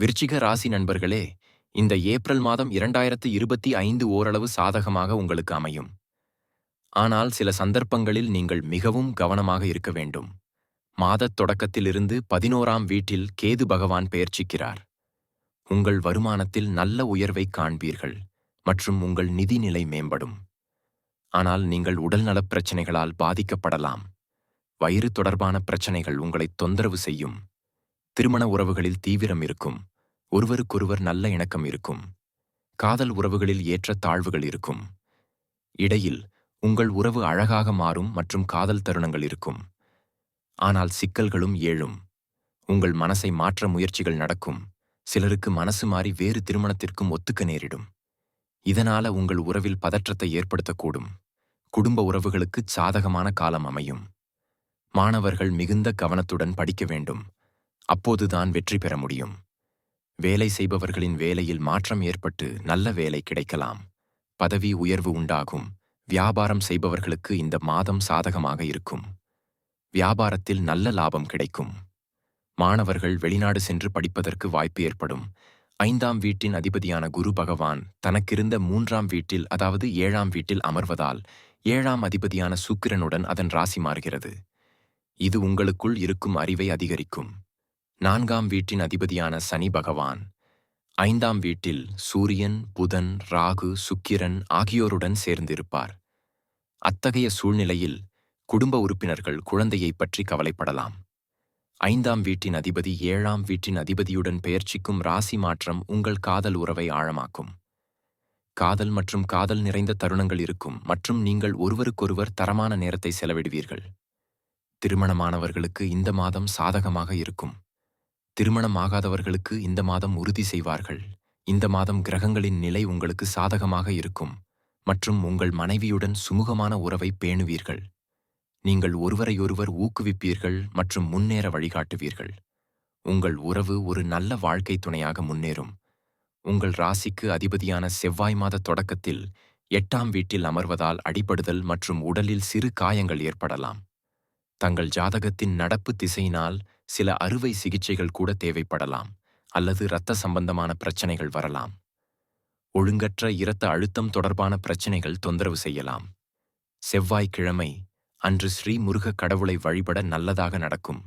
விருச்சிக ராசி நண்பர்களே இந்த ஏப்ரல் மாதம் இரண்டாயிரத்து இருபத்தி ஐந்து ஓரளவு சாதகமாக உங்களுக்கு அமையும். ஆனால் சில சந்தர்ப்பங்களில் நீங்கள் மிகவும் கவனமாக இருக்க வேண்டும். மாதத் தொடக்கத்திலிருந்து பதினோராம் வீட்டில் கேது பகவான் பெயர்ச்சிக்கிறார். உங்கள் வருமானத்தில் நல்ல உயர்வை காண்பீர்கள் மற்றும் உங்கள் நிதிநிலை மேம்படும். ஆனால் நீங்கள் உடல்நலப் பிரச்சினைகளால் பாதிக்கப்படலாம். வயிறு தொடர்பான பிரச்சனைகள் உங்களை தொந்தரவு செய்யும். திருமண உறவுகளில் தீவிரம் இருக்கும். ஒருவருக்கொருவர் நல்ல இணக்கம் இருக்கும். காதல் உறவுகளில் ஏற்ற தாழ்வுகள் இருக்கும். இடையில் உங்கள் உறவு அழகாக மாறும் மற்றும் காதல் தருணங்கள் இருக்கும். ஆனால் சிக்கல்களும் ஏழும். உங்கள் மனசை மாற்ற முயற்சிகள் நடக்கும். சிலருக்கு மனசு மாறி வேறு திருமணத்திற்கும் ஒத்துக்க நேரிடும். இதனால உங்கள் உறவில் பதற்றத்தை ஏற்படுத்தக்கூடும். குடும்ப உறவுகளுக்கு சாதகமான காலம் அமையும். மாணவர்கள் மிகுந்த கவனத்துடன் படிக்க வேண்டும். அப்போதுதான் வெற்றி பெற முடியும். வேலை செய்பவர்களின் வேலையில் மாற்றம் ஏற்பட்டு நல்ல வேலை கிடைக்கலாம். பதவி உயர்வு உண்டாகும். வியாபாரம் செய்பவர்களுக்கு இந்த மாதம் சாதகமாக இருக்கும். வியாபாரத்தில் நல்ல லாபம் கிடைக்கும். மாணவர்கள் வெளிநாடு சென்று படிப்பதற்கு வாய்ப்பு ஏற்படும். ஐந்தாம் வீட்டின் அதிபதியான குரு பகவான் தனக்கிருந்த மூன்றாம் வீட்டில் அதாவது ஏழாம் வீட்டில் அமர்வதால் ஏழாம் அதிபதியான சுக்கிரனுடன் அதன் ராசி மாறுகிறது. இது உங்களுக்குள் இருக்கும் அறிவை அதிகரிக்கும். நான்காம் வீட்டின் அதிபதியான சனி பகவான் ஐந்தாம் வீட்டில் சூரியன் புதன் ராகு சுக்கிரன் ஆகியோருடன் சேர்ந்திருப்பார். அத்தகைய சூழ்நிலையில் குடும்ப உறுப்பினர்கள் குழந்தையைப் பற்றி கவலைப்படலாம். ஐந்தாம் வீட்டின் அதிபதி ஏழாம் வீட்டின் அதிபதியுடன் பெயர்ச்சிக்கும் ராசி மாற்றம் உங்கள் காதல் உறவை ஆழமாக்கும். காதல் மற்றும் காதல் நிறைந்த தருணங்கள் இருக்கும் மற்றும் நீங்கள் ஒருவருக்கொருவர் தரமான நேரத்தை செலவிடுவீர்கள். திருமணமானவர்களுக்கு இந்த மாதம் சாதகமாக இருக்கும். திருமணம் ஆகாதவர்களுக்கு இந்த மாதம் உறுதி செய்வார்கள். இந்த மாதம் கிரகங்களின் நிலை உங்களுக்கு சாதகமாக இருக்கும். மற்றும் உங்கள் மனைவியுடன் சுமூகமான உறவை பேணுவீர்கள். நீங்கள் ஒருவரையொருவர் ஊக்குவிப்பீர்கள் மற்றும் முன்னேற வழிகாட்டுவீர்கள். உங்கள் உறவு ஒரு நல்ல வாழ்க்கை துணையாக முன்னேறும். உங்கள் ராசிக்கு அதிபதியான செவ்வாய் மாத தொடக்கத்தில் எட்டாம் வீட்டில் அமர்வதால் அடிபடுதல் மற்றும் உடலில் சிறு காயங்கள் ஏற்படலாம். தங்கள் ஜாதகத்தின் நடப்பு திசையினால் சில அறுவை சிகிச்சைகள் கூட தேவைப்படலாம் அல்லது இரத்த சம்பந்தமான பிரச்சனைகள் வரலாம். ஒழுங்கற்ற இரத்த அழுத்தம் தொடர்பான பிரச்சனைகள் தொந்தரவு செய்யலாம். செவ்வாய்க்கிழமை அன்று ஸ்ரீ முருக கடவுளை வழிபட நல்லதாக நடக்கும்.